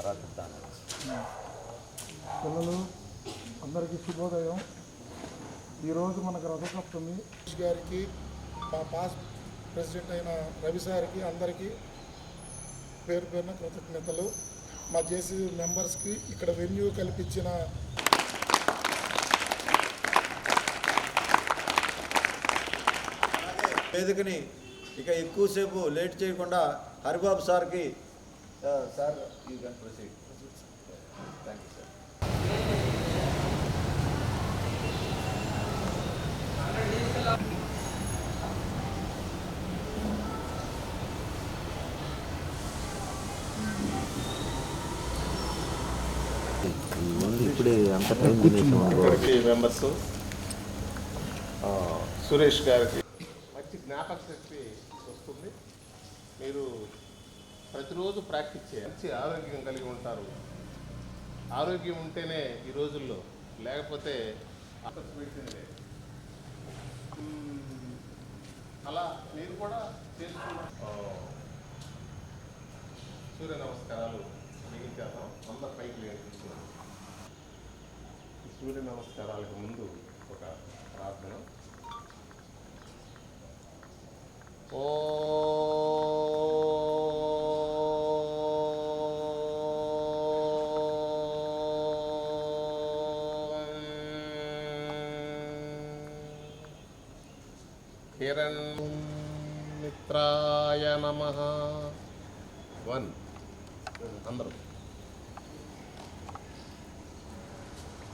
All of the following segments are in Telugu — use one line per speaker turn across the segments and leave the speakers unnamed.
తర్వాత ఇస్తాను
పిల్లలు అందరికీ శుభోదయం. ఈరోజు మనకు రథసప్తమి.
గారికి మా పాస్ ప్రెసిడెంట్ అయిన రవి సార్కి అందరికీ పేరు పేరున కృతజ్ఞతలు. మా జేసీ మెంబర్స్కి ఇక్కడ వెన్యూ కల్పించిన
వేదికని ఇక ఎక్కువసేపు లేట్ చేయకుండా హరిబాబు సార్కి sir you can proceed thank you sir
ఇప్పుడే అంత టైం
మెంబర్స్ ఆ, సురేష్ గారికి మంచి జ్ఞాపక శక్తి వస్తుంది. మీరు ప్రతిరోజు ప్రాక్టీస్ చేయాలి. మంచి ఆరోగ్యం కలిగి ఉంటారు. ఆరోగ్యం ఉంటేనే ఈ రోజుల్లో లేకపోతే అంత అలా మీరు కూడా చేసుకున్న. సూర్య నమస్కారాలు మిగించేద్దాం. వంద పైకి లేదు సూర్య నమస్కారాలకు ముందు ఒక ప్రార్థన. ఓ మిత్రాయ నమ వన్ అందరూ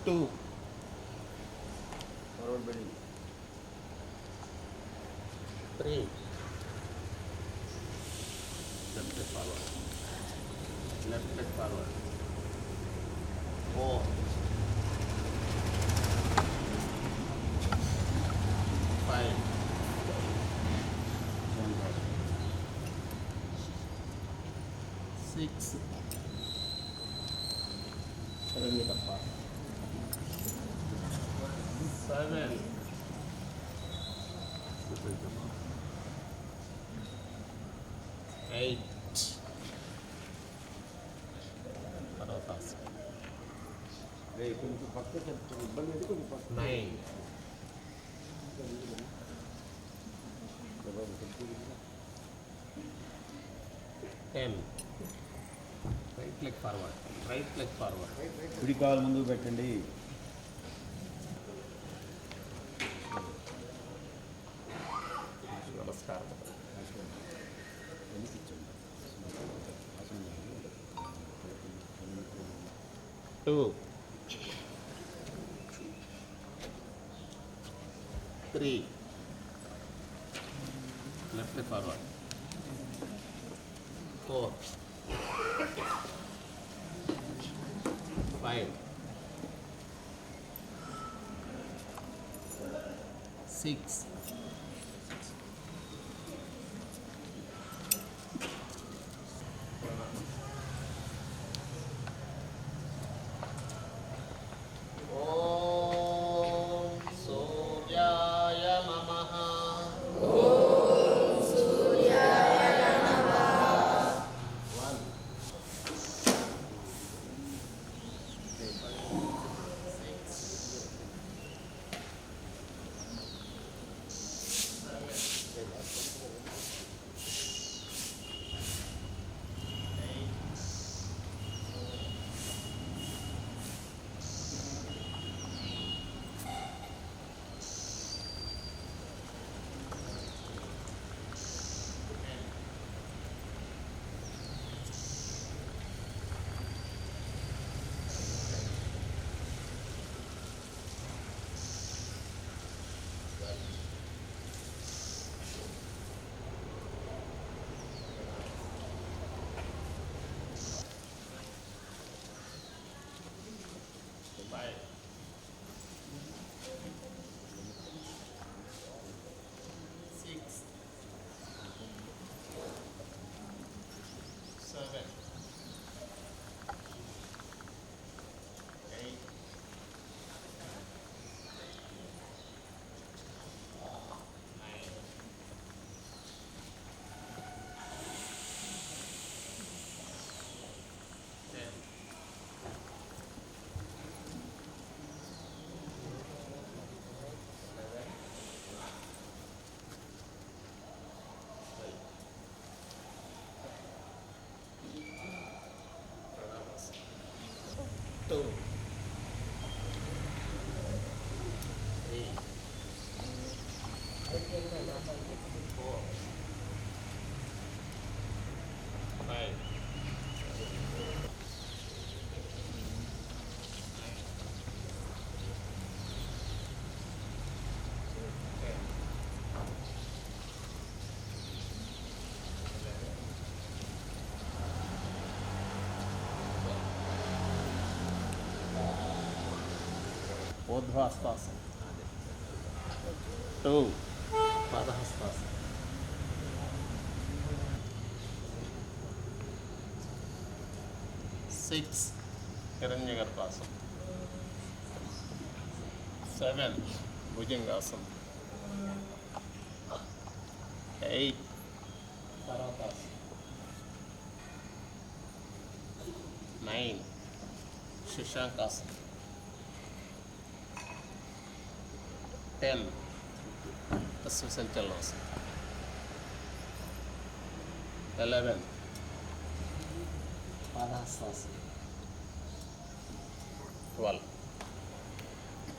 two three left forward left forward four five six seven తప్ప సెవెన్ ఎయిట్ తర్వాత nine ten right leg forward right leg forward
కుడి కాలు ముందు పెట్టండి.
నమస్కారం. Two three left forward four five six ఓం ఊర్ధ్వహస్తాసనం టూ పాదహస్తాసనం సిక్స్ హిరణ్య గర్భాసనం సెవెన్ భుజంగాసనం ఎయిట్ పర్వతాసనం నైన్ శశాంకాసనం టెన్ అశ్వ సంచలనాసనం ఎలెవెన్ పాదహస్తాసనం ట్వెల్వ్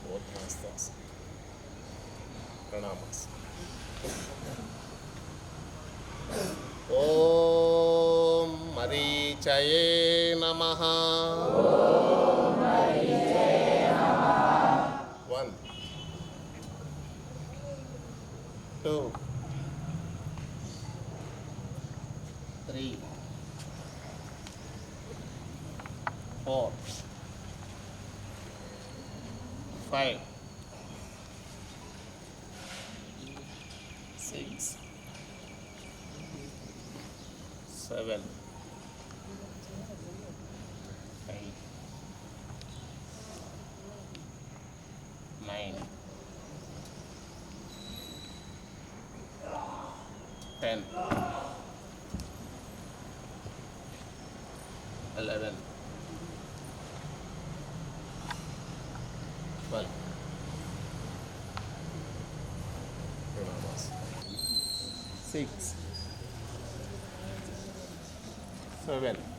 ఊర్ధ్వహస్తాసనం ప్రణామాసనం ఓం మరీచయే నమ వన్ 11 12 6 7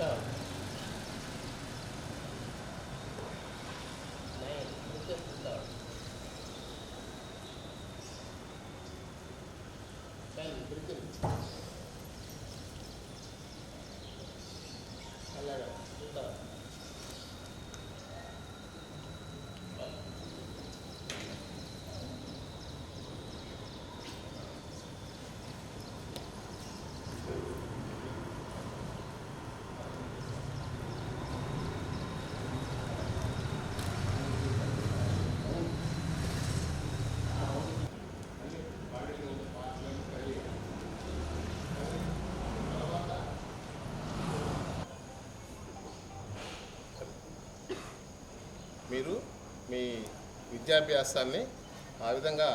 stuff. మీ విద్యాభ్యాసాన్ని ఆ విధంగా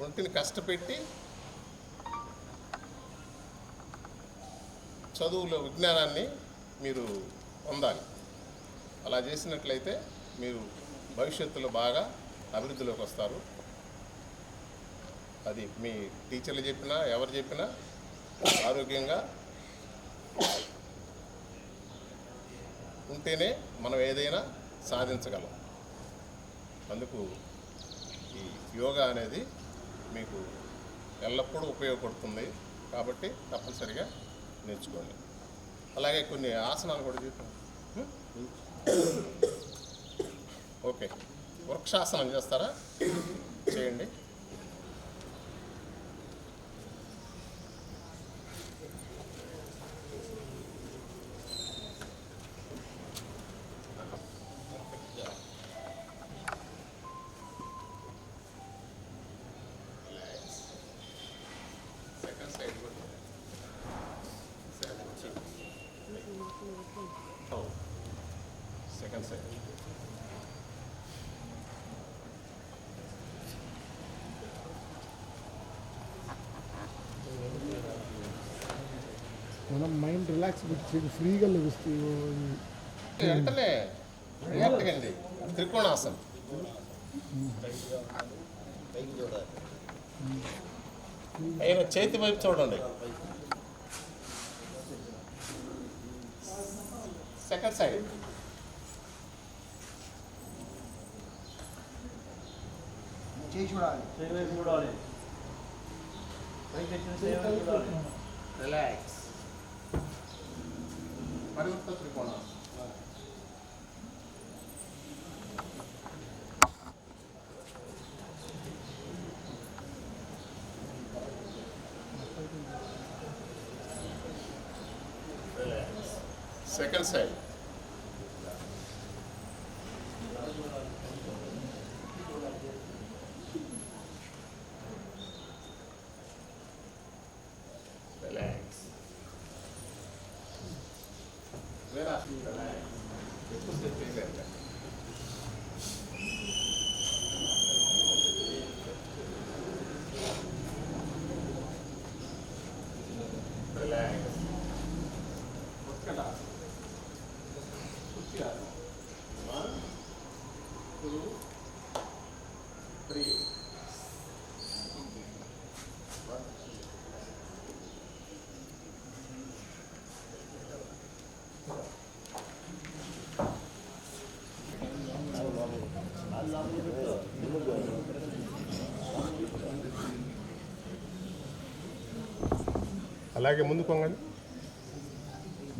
వృత్తిని కష్టపెట్టి చదువులో విజ్ఞానాన్ని మీరు పొందాలి. అలా చేసినట్లయితే మీరు భవిష్యత్తులో బాగా అభివృద్ధిలోకి వస్తారు. అది మీ టీచర్లు చెప్పినా ఎవరు చెప్పినా ఆరోగ్యంగా ఉంటేనే మనం ఏదైనా సాధించగలం. అందుకు ఈ యోగా అనేది మీకు ఎల్లప్పుడూ ఉపయోగపడుతుంది కాబట్టి తప్పనిసరిగా నేర్చుకోండి. అలాగే కొన్ని ఆసనాలు కూడా చెప్పాను ఓకే. వృక్షాసనం చేస్తారా? చేయండి.
మనం మైండ్ రిలాక్స్ పెట్టి ఫ్రీగా లభిస్తుంది
వెంటనే రియాక్ట్ కండి. త్రికోణాసనం. అయిన చేతి వైపు చూడండి. Second side. రిలాక్స్. పరివృత్త త్రికోణాసనం సెకండ్ అలాగే ముందు కొంగండి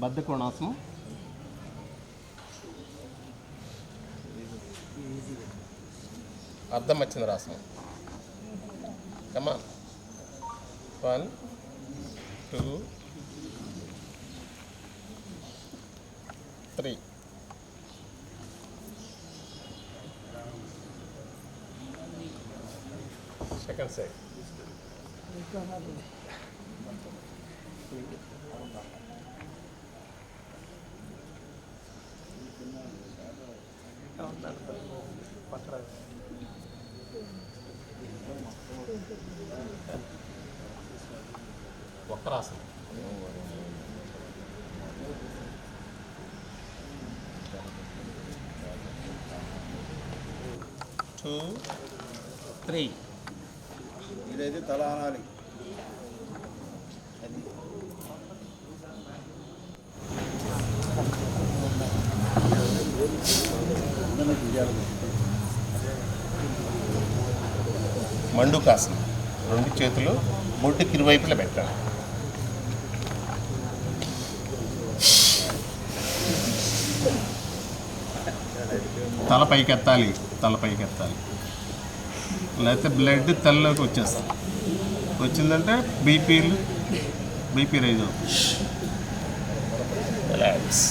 బద్ధకోణాసనం అర్థం వచ్చింది రాసనం. కమా one two three second side వక్రాసనం. Two three.
ఇదైతే తల అనాలి
మండుకాసనం రెండు చేతులు బొడ్డుకి ఇరువైపులా పెట్టాలి. తల పైకి ఎత్తాలి తల పైకి ఎత్తాలి లేకపోతే బ్లడ్ తలలోకి వచ్చేస్తాం వచ్చిందంటే బీపీలు బీపీ రైజ్. అవుతుంది రిలాక్స్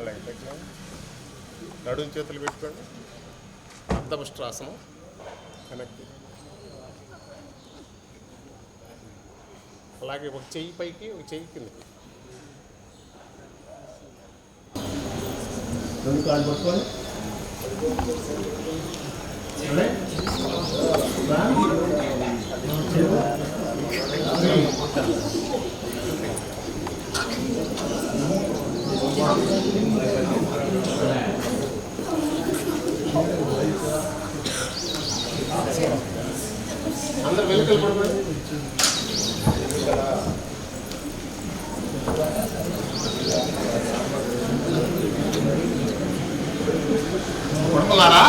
అలాగే పెట్టండి. రెండు చేతులు పెట్టుకోండి. అర్ధముష్ట్రాసనం. వెనక్కి. అలాగే ఒక చెయ్యి పైకి ఒక చెయ్యి కిందకి. రెండు కాళ్ళు పట్టుకొని అదే. అందరు వెనుకలు పడుకోండి పడుకున్నారా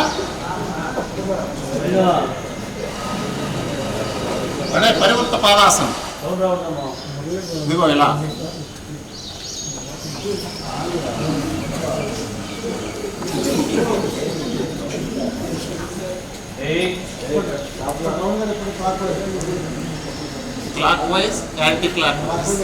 అదే పరివృత్త పాదాసనం. ఇదిగో ఇలా. Thank you. Clockwise anti clockwise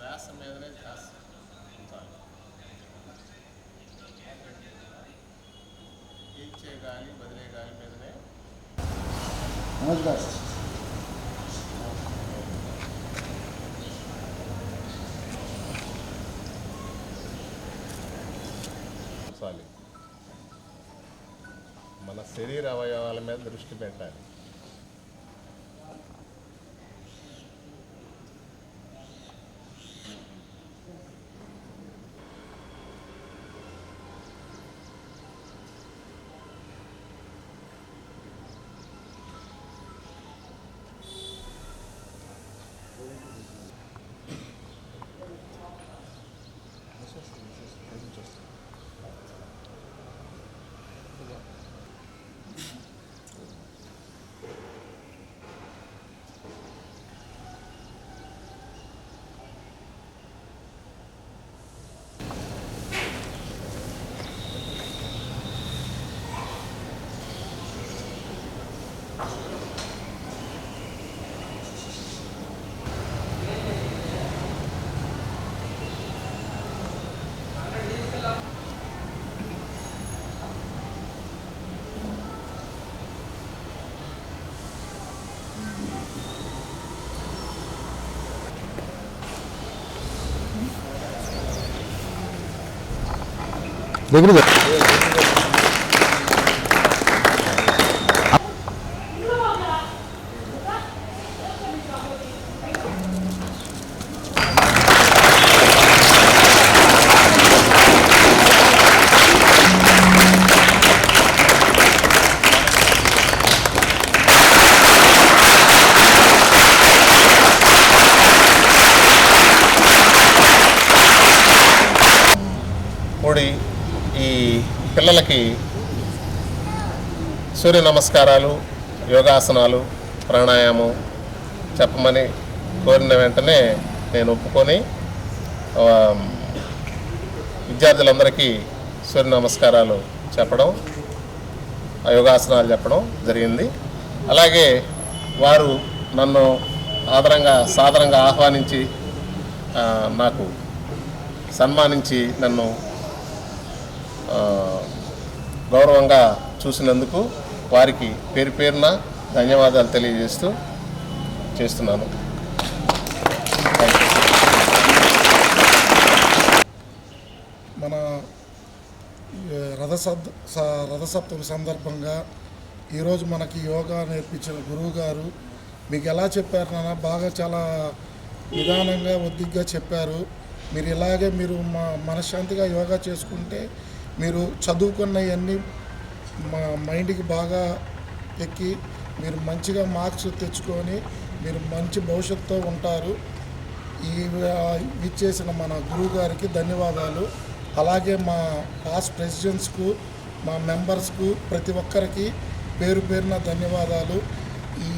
శ్వాస మీదనే ధ్యాస ఉంచాలి పీల్చే గాలి వదిలే గాలి మీదనే ఉంచాలి మన శరీర అవయవాల మీద దృష్టి పెట్టాలి.
దగ్గర
కూడి పిల్లలకి సూర్య నమస్కారాలు యోగాసనాలు ప్రాణాయామం చెప్పమని కోరిన వెంటనే నేను ఒప్పుకొని విద్యార్థులందరికీ సూర్య నమస్కారాలు చెప్పడం ఆ యోగాసనాలు చెప్పడం జరిగింది. అలాగే వారు నన్ను ఆదరంగా సాదరంగా ఆహ్వానించి నాకు సన్మానించి నన్ను గౌరవంగా చూసినందుకు వారికి పేరు పేరున ధన్యవాదాలు తెలియజేస్తూ చేస్తున్నాను.
మన ఈ స- రథసప్తమి సందర్భంగా ఈరోజు మనకి యోగా నేర్పించిన గురువు గారు మీకు ఎలా చెప్పారు నాన్న? బాగా చాలా నిదానంగా ఒద్దిగ్గా చెప్పారు. మీరు ఇలాగే మీరు మా మనశ్శాంతిగా యోగా చేసుకుంటే మీరు చదువుకున్నవన్నీ మా మైండ్కి బాగా ఎక్కి మీరు మంచిగా మార్క్స్ తెచ్చుకొని మీరు మంచి భవిష్యత్తుతో ఉంటారు. ఈ ఇచ్చేసిన మన గురువు గారికి ధన్యవాదాలు. అలాగే మా పాస్ ప్రెసిడెంట్స్కు మా మెంబర్స్కు ప్రతి ఒక్కరికి పేరు పేరున ధన్యవాదాలు. ఈ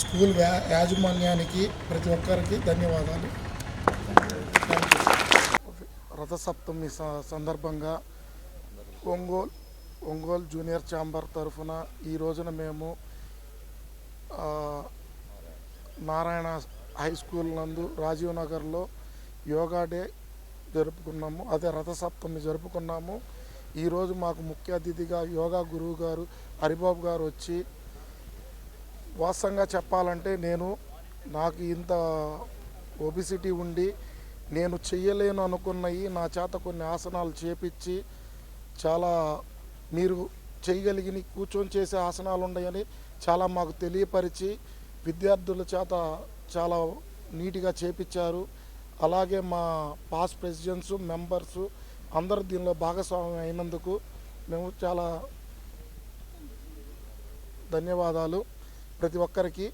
స్కూల్ యాజమాన్యానికి ప్రతి ఒక్కరికి ధన్యవాదాలు. రథసప్తమి సందర్భంగా ఒంగోల్ ఒంగోలు జూనియర్ ఛాంబర్ తరఫున ఈ రోజున మేము నారాయణ హై స్కూల్ నందు రాజీవ్ నగర్లో యోగా డే జరుపుకున్నాము. అదే రథసప్తమి జరుపుకున్నాము. ఈరోజు మాకు ముఖ్య అతిథిగా యోగా గురువు గారు హరిబాబు గారు వచ్చి వాస్తవంగా చెప్పాలంటే నేను నాకు ఇంత ఒబిసిటీ ఉండి నేను చెయ్యలేను అనుకున్నవి నా చేత కొన్ని ఆసనాలు చేపించి చాలా మీరు చేయగలిగిన కూర్చొని చేసే ఆసనాలు ఉన్నాయని చాలా మాకు తెలియపరిచి విద్యార్థుల చేత చాలా నీట్గా చేపించారు. అలాగే మా పాస్ ప్రెసిడెంట్స్ మెంబర్స్ అందరూ దీనిలో భాగస్వామ్యం అయినందుకు మేము చాలా ధన్యవాదాలు. ప్రతి ఒక్కరికి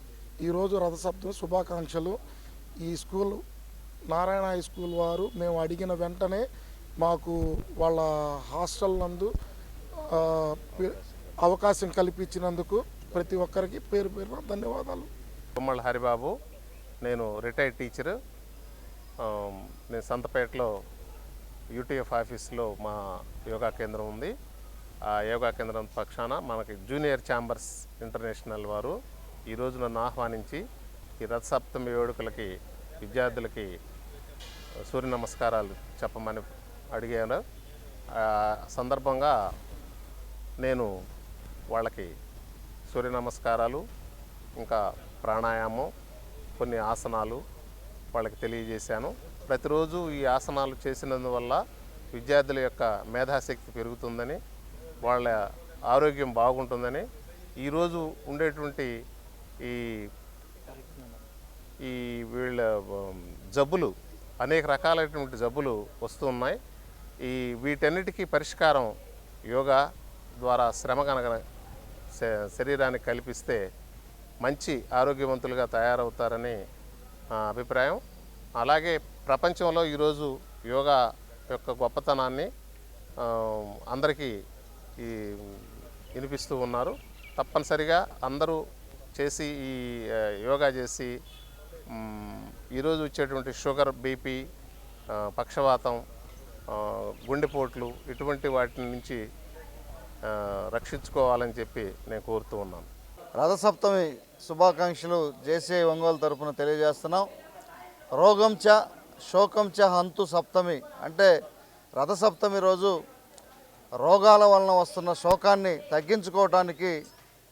ఈరోజు రథసప్తమి శుభాకాంక్షలు. ఈ స్కూల్ నారాయణ హై స్కూల్ వారు మేము అడిగిన వెంటనే మాకు వాళ్ళ హాస్టల్ నందు అవకాశం కల్పించినందుకు ప్రతి ఒక్కరికి పేరు పేరున ధన్యవాదాలు.
తుమ్మల హరిబాబు నేను రిటైర్డ్ టీచరు. నేను సంతపేటలో యూటీఎఫ్ ఆఫీస్లో మా యోగా కేంద్రం ఉంది. ఆ యోగా కేంద్రం పక్షాన మనకి జూనియర్ ఛాంబర్స్ ఇంటర్నేషనల్ వారు ఈరోజు నన్ను ఆహ్వానించి ఈ రథసప్తమి వేడుకలకి విద్యార్థులకి సూర్య నమస్కారాలు చెప్పమని అడిగాను. సందర్భంగా నేను వాళ్ళకి సూర్య నమస్కారాలు ఇంకా ప్రాణాయామం కొన్ని ఆసనాలు వాళ్ళకి తెలియజేశాను. ప్రతిరోజు ఈ ఆసనాలు చేసినందువల్ల విద్యార్థుల యొక్క మేధాశక్తి పెరుగుతుందని వాళ్ళ ఆరోగ్యం బాగుంటుందని ఈరోజు ఉండేటువంటి ఈ ఈ వీళ్ళ జబ్బులు అనేక రకాలైనటువంటి జబ్బులు వస్తున్నాయి ఈ వీటన్నిటికీ పరిష్కారం యోగా ద్వారా శ్రమ కనుక శ- శరీరానికి కల్పిస్తే మంచి ఆరోగ్యవంతులుగా తయారవుతారని నా అభిప్రాయం. అలాగే ప్రపంచంలో ఈరోజు యోగా యొక్క గొప్పతనాన్ని అందరికీ ఈ వినిపిస్తూ ఉన్నారు. తప్పనిసరిగా అందరూ చేసి ఈ యోగా చేసి ఈరోజు వచ్చేటువంటి షుగర్ బీపీ పక్షవాతం గుండెపోట్లు ఇటువంటి వాటి నుంచి రక్షించుకోవాలని చెప్పి నేను కోరుతూ ఉన్నాను.
రథసప్తమి శుభాకాంక్షలు జేసీ ఒంగోలు తరఫున తెలియజేస్తున్నాం. రోగం చ శోకం చ హంతు సప్తమి అంటే రథసప్తమి రోజు రోగాల వలన వస్తున్న శోకాన్ని తగ్గించుకోవటానికి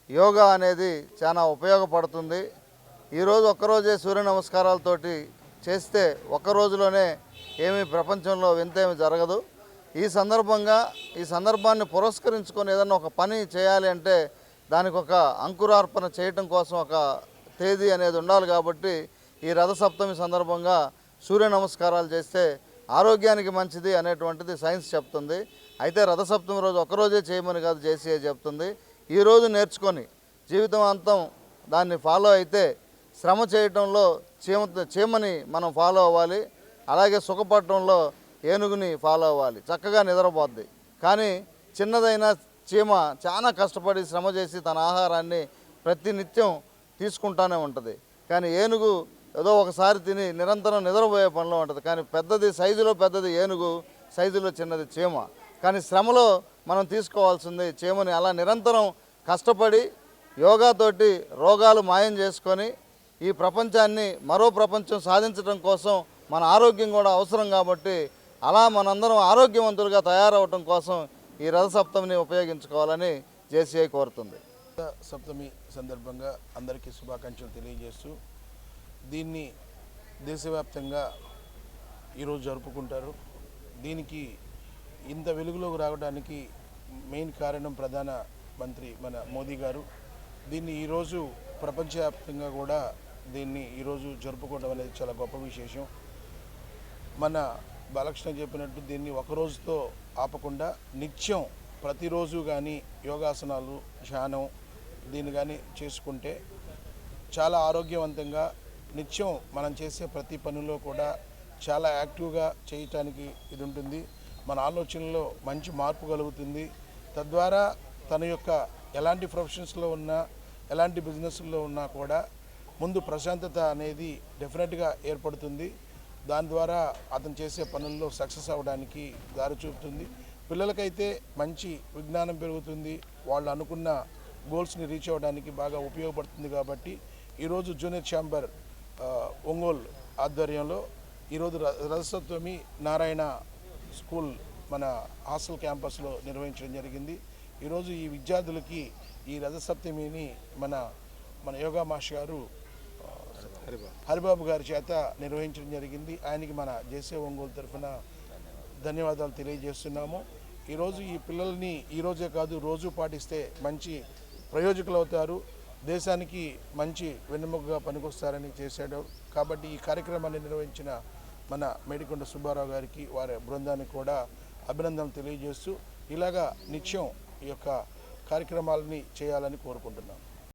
యోగా అనేది చాలా ఉపయోగపడుతుంది. ఈరోజు ఒక్కరోజే సూర్య నమస్కారాలతోటి చేస్తే ఒక రోజులోనే ఏమీ ప్రపంచంలో వింతేమి జరగదు. ఈ సందర్భంగా ఈ సందర్భాన్ని పురస్కరించుకొని ఏదన్నా ఒక పని చేయాలి అంటే దానికి ఒక అంకురార్పణ చేయటం కోసం ఒక తేదీ అనేది ఉండాలి కాబట్టి ఈ రథసప్తమి సందర్భంగా సూర్య నమస్కారాలు చేస్తే ఆరోగ్యానికి మంచిది అనేటువంటిది సైన్స్ చెప్తుంది. అయితే రథసప్తమి రోజు ఒకరోజే చేయమని కాదు జేసీఏ చెప్తుంది. ఈ రోజు నేర్చుకొని జీవితం అంతం దాన్ని ఫాలో అయితే శ్రమ చేయటంలో చీమ చీమని మనం ఫాలో అవ్వాలి. అలాగే సుఖపడటంలో ఏనుగుని ఫాలో అవ్వాలి. చక్కగా నిద్రపోద్ది. కానీ చిన్నదైన చీమ చాలా కష్టపడి శ్రమ చేసి తన ఆహారాన్ని ప్రతినిత్యం తీసుకుంటానే ఉంటుంది. కానీ ఏనుగు ఏదో ఒకసారి తిని నిరంతరం నిద్రపోయే పనిలో ఉంటుంది. కానీ పెద్దది సైజులో పెద్దది ఏనుగు సైజులో చిన్నది చీమ. కానీ శ్రమలో మనం తీసుకోవాల్సింది చీమని అలా నిరంతరం కష్టపడి యోగాతోటి రోగాలు మాయం చేసుకొని ఈ ప్రపంచాన్ని మరో ప్రపంచం సాధించడం కోసం మన ఆరోగ్యం కూడా అవసరం కాబట్టి అలా మనందరం ఆరోగ్యవంతులుగా తయారవటం కోసం ఈ రథసప్తమిని ఉపయోగించుకోవాలని జేసీఐ కోరుతుంది.
సప్తమి సందర్భంగా అందరికీ శుభాకాంక్షలు తెలియజేస్తూ దీన్ని దేశవ్యాప్తంగా ఈరోజు జరుపుకుంటారు. దీనికి ఇంత వెలుగులోకి రావడానికి మెయిన్ కారణం ప్రధాన మంత్రి మన మోదీ గారు. దీన్ని ఈరోజు ప్రపంచవ్యాప్తంగా కూడా దీన్ని ఈరోజు జరుపుకోవడం అనేది చాలా గొప్ప విశేషం. మన బాలకృష్ణ చెప్పినట్టు దీన్ని ఒక రోజుతో ఆపకుండా నిత్యం ప్రతిరోజు కానీ యోగాసనాలు ధ్యానం దీన్ని కానీ చేసుకుంటే చాలా ఆరోగ్యవంతంగా నిత్యం మనం చేసే ప్రతి పనిలో కూడా చాలా యాక్టివ్గా చేయటానికి ఇది ఉంటుంది. మన ఆలోచనలో మంచి మార్పు కలుగుతుంది. తద్వారా తన యొక్క ఎలాంటి ప్రొఫెషన్స్లో ఉన్నా ఎలాంటి బిజినెస్లో ఉన్నా కూడా ముందు ప్రశాంతత అనేది డెఫినెట్గా ఏర్పడుతుంది. దాని ద్వారా అతను చేసే పనుల్లో సక్సెస్ అవ్వడానికి దారి చూపుతుంది. పిల్లలకైతే మంచి విజ్ఞానం పెరుగుతుంది. వాళ్ళు అనుకున్న గోల్స్ని రీచ్ అవ్వడానికి బాగా ఉపయోగపడుతుంది కాబట్టి ఈరోజు జూనియర్ ఛాంబర్ ఒంగోల్ ఒంగోలు ఆధ్వర్యంలో ఈరోజు రథసత్వమి నారాయణ స్కూల్ మన హాస్టల్ క్యాంపస్లో నిర్వహించడం జరిగింది. ఈరోజు ఈ విద్యార్థులకి ఈ రథసప్తమిని మన మన యోగా మాస్టర్ గారు హరిబాబు. గారి చేత నిర్వహించడం జరిగింది. ఆయనకి మన జేసే ఒంగోలు తరఫున ధన్యవాదాలు తెలియజేస్తున్నాము. ఈరోజు ఈ పిల్లల్ని ఈరోజే కాదు రోజు పాటిస్తే మంచి ప్రయోజకులు అవుతారు. దేశానికి మంచి వెన్నెముకగా పనికొస్తారని చేశాడు. కాబట్టి ఈ కార్యక్రమాన్ని నిర్వహించిన మన మేడికొండ సుబ్బారావు గారికి వారి బృందానికి కూడా అభినందనలు తెలియజేస్తూ ఇలాగా నిత్యం ఈ యొక్క కార్యక్రమాలని చేయాలని కోరుకుంటున్నాను